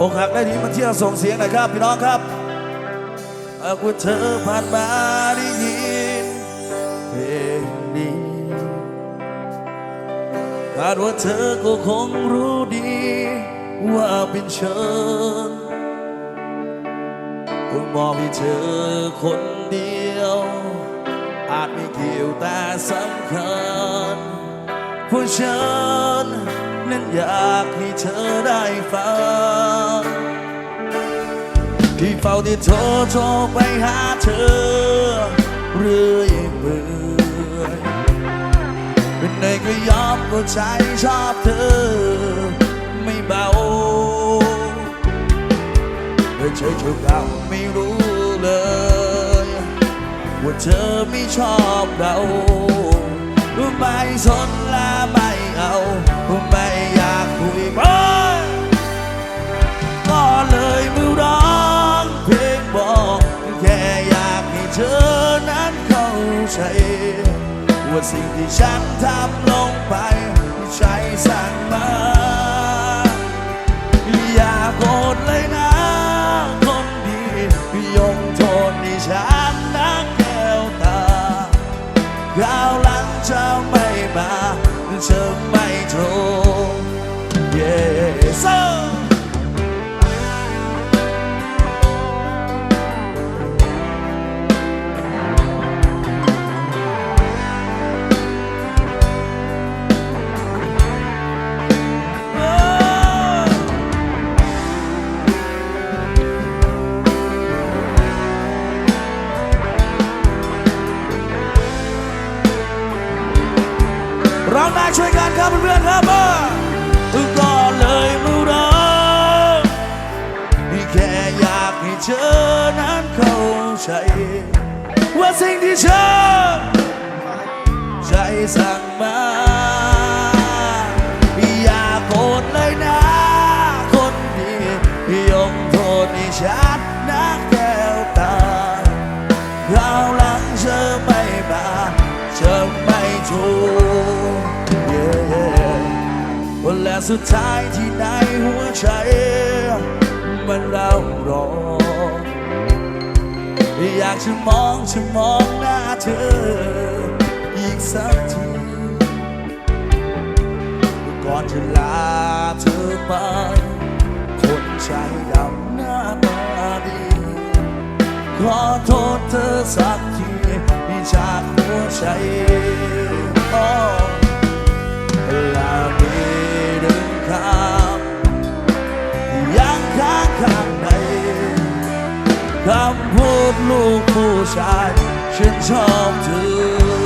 อกหักได้ดีมาเที่ยวส่งเสียงหน่อยครับ พี่น้องครับหากว่าเธอผ่านมาได้ยินเพลงนี้คาดว่าเธอก็คงรู้ดี ว่าเป็นเชิญคงมองให้เธอคนเดียว อาจไม่เกี่ยวแต่สำคัญเพราะฉัน นั้นอยากให้เธอได้ฟัง ที่เฝ้าที่โทรโทรไปหาเธอ เรื่อยเปื่อยเป็นไงก็ยอมก็ใจชอบเธอ ไม่เบาเมื่อเจอเธอเก่าไม่รู้เลย ว่าเธอไม่ชอบเราไม่สนและไม่เอาไม่ ใจ ว่าสิ่งที่ฉันทำลงไปไม่ใช่สั่งมาอย่าโกรธเลยนะ คนดียงโทษให้ฉันนะแก้วตาคราวหลังจะไม่มาจะไม่โทร ครับเพื่อนครับเออก็เลยมือร้องแค่อยากให้เธอนั้นเข้าใจ ว่าสิ่งที่เธอใจสั่งมาอย่าโกรธเลยนะคนดียกโทษให้ฉันนะแก้วตาคราวหลังเธอไม่มาเธอไม่ถูก และสุดท้ายที่ในหัวใจ มันเล่ารอ อยากจะมองจะมองหน้าเธอ อีกสักที ก่อนจะลาเธอไป คนใจดำหน้าตาดี ขอโทษเธอสักทีจากหัวใจโคำพูดลูกผู้ชายฉันชอบเธอ